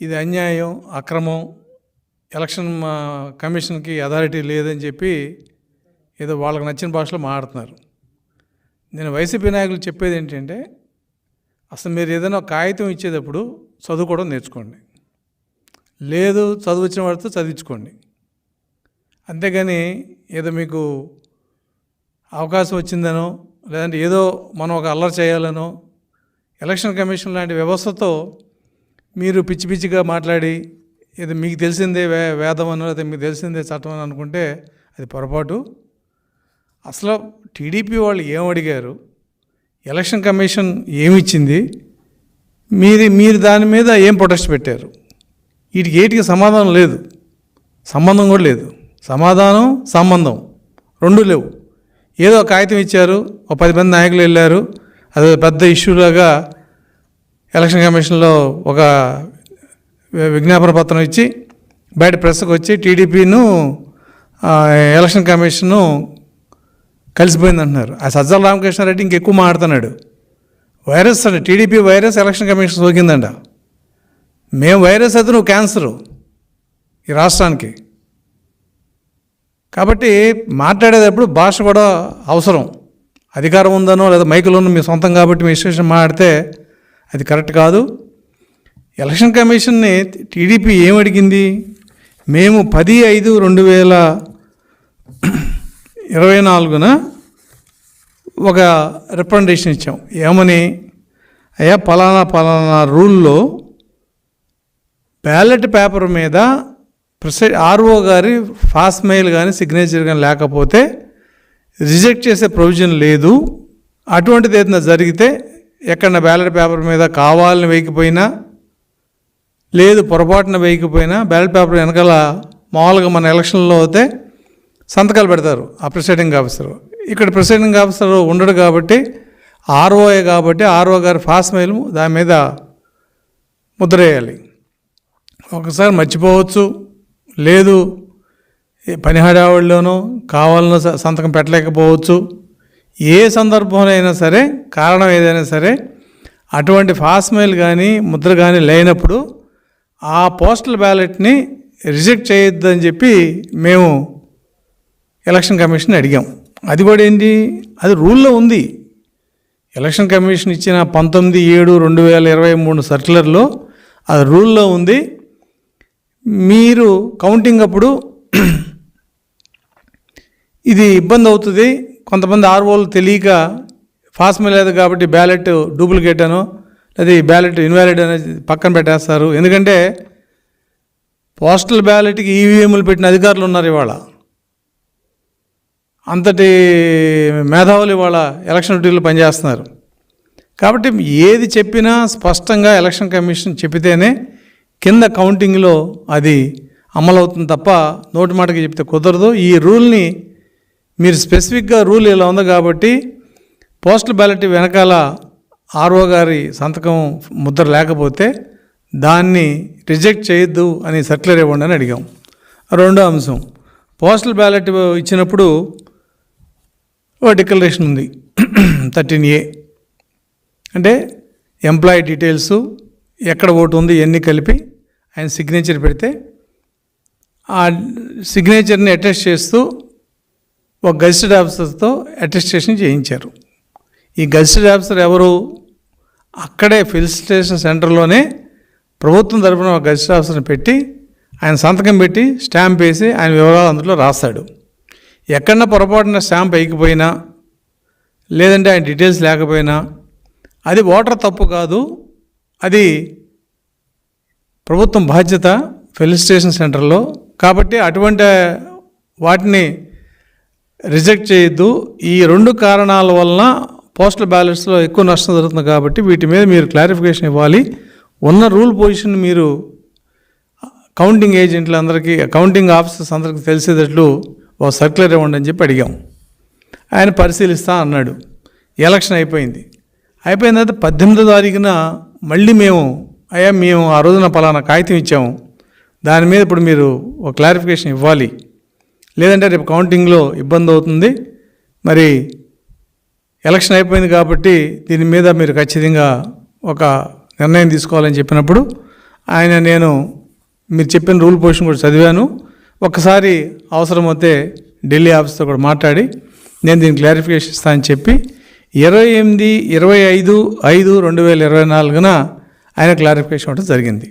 ఇది అన్యాయం అక్రమం ఎలక్షన్ మా కమిషన్కి అథారిటీ లేదని చెప్పి ఏదో వాళ్ళకి నచ్చిన భాషలో మాట్లాడుతున్నారు. నేను వైసీపీ నాయకులు చెప్పేది ఏంటంటే అసలు మీరు ఏదైనా ఒక కాగితం ఇచ్చేటప్పుడు చదువుకోవడం నేర్చుకోండి. లేదు చదువు వచ్చిన వాడితో చదివించుకోండి. అంతేగాని ఏదో మీకు అవకాశం వచ్చిందనో లేదంటే ఏదో మనం ఒక అల్లరి చేయాలనో ఎలక్షన్ కమిషన్ లాంటి వ్యవస్థతో మీరు పిచ్చి పిచ్చిగా మాట్లాడి ఇది మీకు తెలిసిందే వే వేదం అనో లేదా మీకు తెలిసిందే చట్టం అని అనుకుంటే అది పొరపాటు. అసలు టీడీపీ వాళ్ళు ఏం అడిగారు? ఎలక్షన్ కమిషన్ ఏమిచ్చింది? మీరు మీరు దాని మీద ఏం ప్రొటెస్ట్ పెట్టారు? వీటికి ఏటికి సమాధానం లేదు. సంబంధం కూడా లేదు. సమాధానం సంబంధం రెండు లేవు. ఏదో కాగితం ఇచ్చారు ఒక పది మంది నాయకులు వెళ్ళారు అది పెద్ద ఇష్యూలాగా ఎలక్షన్ కమిషన్లో ఒక విజ్ఞాపన పత్రం ఇచ్చి బయట ప్రెస్కి వచ్చి టీడీపీను ఎలక్షన్ కమిషను కలిసిపోయింది అంటున్నారు ఆ సజ్జల రామకృష్ణారెడ్డి ఇంకెక్కువ మాట్లాడుతున్నాడు. వైరస్ అండి టీడీపీ వైరస్ ఎలక్షన్ కమిషన్ సోకిందంట. మేము వైరస్ అయితే నువ్వు క్యాన్సరు ఈ రాష్ట్రానికి. కాబట్టి మాట్లాడేటప్పుడు భాష కూడా అవసరం. అధికారం ఉందనో లేదా మైకులోనో మీ సొంతం కాబట్టి మీ ఇష్టం మాట్లాడితే అది కరెక్ట్ కాదు. ఎలక్షన్ కమిషన్ని టీడీపీ ఏమడిగింది? మేము పది ఐదు రెండు వేల ఇరవై నాలుగున ఒక రిప్రజెంటేషన్ ఇచ్చాం. ఏమని? అయ్యా పలానా పలానా రూల్లో బ్యాలెట్ పేపర్ మీద ప్రెసై ఆర్ఓ గారి ఫాస్ట్ మెయిల్ కానీ సిగ్నేచర్ కానీ లేకపోతే రిజెక్ట్ చేసే ప్రొవిజన్ లేదు. అటువంటిది ఏదైనా జరిగితే ఎక్కడ బ్యాలెట్ పేపర్ మీద కావాలని వేయకపోయినా లేదు పొరపాటున వేయకపోయినా బ్యాలెట్ పేపర్ వెనకాల మామూలుగా మన ఎలక్షన్లో అయితే సంతకాలు పెడతారు ఆ ప్రిసైడింగ్ ఆఫీసర్. ఇక్కడ ప్రిసైడింగ్ ఆఫీసర్ ఉండడు కాబట్టి ఆర్ఓఏ కాబట్టి ఆర్ఓ గారి ఫాస్ట్ మెయిల్ దాని మీద ముద్ర వేయాలి. ఒకసారి మర్చిపోవచ్చు లేదు పని హడావుడిలోనో కావాలనో స- సంతకం పెట్టలేకపోవచ్చు. ఏ సందర్భంలో అయినా సరే కారణం ఏదైనా సరే అటువంటి ఫాస్ట్ మెయిల్ కానీ ముద్ర కానీ లేనప్పుడు ఆ పోస్టల్ బ్యాలెట్ని రిజెక్ట్ చేయొద్దని చెప్పి మేము ఎలక్షన్ కమిషన్ అడిగాం. అది కూడా ఏంటి? అది రూల్లో ఉంది. ఎలక్షన్ కమిషన్ ఇచ్చిన పంతొమ్మిది ఏడు రెండు వేల ఇరవై మూడు సర్క్యులర్లో అది రూల్లో ఉంది. మీరు కౌంటింగ్ అప్పుడు ఇది ఇబ్బంది అవుతుంది. కొంతమంది ఆర్ఓలు తెలియక ఫాస్మే లేదు కాబట్టి బ్యాలెట్ డూప్లికేట్ అనో లేదా ఈ బ్యాలెట్ ఇన్వాలిడ్ అనేది పక్కన పెట్టేస్తారు. ఎందుకంటే పోస్టల్ బ్యాలెట్కి ఈవీఎంలు పెట్టిన అధికారులు ఉన్నారు ఇవాళ. అంతటి మేధావులు ఇవాళ ఎలక్షన్ డ్యూటీలు పనిచేస్తున్నారు. కాబట్టి ఏది చెప్పినా స్పష్టంగా ఎలక్షన్ కమిషన్ చెప్పితేనే కింద కౌంటింగ్లో అది అమలవుతుంది తప్ప నోటి మాటకి చెప్తే కుదరదు. ఈ రూల్ని మీరు స్పెసిఫిక్గా రూల్ ఇలా ఉంది కాబట్టి పోస్టల్ బ్యాలెట్ వెనకాల ఆర్ఓ గారి సంతకం ముద్ర లేకపోతే దాన్ని రిజెక్ట్ చేయొద్దు అని సర్క్యులర్ ఇవ్వండి అని అడిగాం. రెండో అంశం పోస్టల్ బ్యాలెట్ ఇచ్చినప్పుడు ఓ డిక్లరేషన్ ఉంది. Thirteen A. అంటే ఎంప్లాయీ డీటెయిల్స్ ఎక్కడ ఓటు ఉంది ఇవన్నీ కలిపి ఆయన సిగ్నేచర్ పెడితే ఆ సిగ్నేచర్ని అటెస్ట్ చేస్తూ ఒక గజిస్టెడ్ ఆఫీసర్తో అటెస్టేషన్ చేయించారు. ఈ గజిస్టెడ్ ఆఫీసర్ ఎవరు? అక్కడే ఫిల్ స్టేషన్ సెంటర్లోనే ప్రభుత్వం తరపున ఒక గజిస్టర్ ఆఫీసర్ని పెట్టి ఆయన సంతకం పెట్టి స్టాంప్ వేసి ఆయన వివరాలు అందులో రాస్తాడు. ఎక్కడన్నా పొరపాటున స్టాంప్ వేయకపోయినా లేదంటే ఆయన డీటెయిల్స్ లేకపోయినా అది ఓటర్ తప్పు కాదు అది ప్రభుత్వం బాధ్యత ఫిల్ స్టేషన్ సెంటర్లో. కాబట్టి అటువంటి వాటిని రిజెక్ట్ చేయొద్దు. ఈ రెండు కారణాల వలన పోస్టల్ బ్యాలెట్స్లో ఎక్కువ నష్టం జరుగుతుంది కాబట్టి వీటి మీద మీరు క్లారిఫికేషన్ ఇవ్వాలి. ఉన్న రూల్ పొజిషన్ మీరు కౌంటింగ్ ఏజెంట్లందరికీ కౌంటింగ్ ఆఫీసర్స్ అందరికీ తెలిసేటట్లు ఒక సర్క్యులర్ ఇవ్వండి అని చెప్పి అడిగాం. ఆయన పరిశీలిస్తా అన్నాడు. ఎలక్షన్ అయిపోయింది. అయిపోయిన తర్వాత పద్దెనిమిదో తారీఖున మళ్ళీ మేము అయ్యా మేము ఆ రోజున పలానా కాగితం ఇచ్చాము. దాని మీద ఇప్పుడు మీరు ఒక క్లారిఫికేషన్ ఇవ్వాలి. లేదంటే రేపు కౌంటింగ్లో ఇబ్బంది అవుతుంది. మరి ఎలక్షన్ అయిపోయింది కాబట్టి దీని మీద మీరు ఖచ్చితంగా ఒక నిర్ణయం తీసుకోవాలని చెప్పినప్పుడు ఆయన నేను మీరు చెప్పిన రూల్ పొజిషన్ కూడా చదివాను. ఒకసారి అవసరమైతే ఢిల్లీ ఆఫీస్తో కూడా మాట్లాడి నేను దీన్ని క్లారిఫికేషన్ ఇస్తానని చెప్పి ఇరవై ఎనిమిది ఇరవై ఐదు ఐదు రెండు వేల ఇరవై నాలుగున ఆయన క్లారిఫికేషన్ ఇవ్వడం జరిగింది.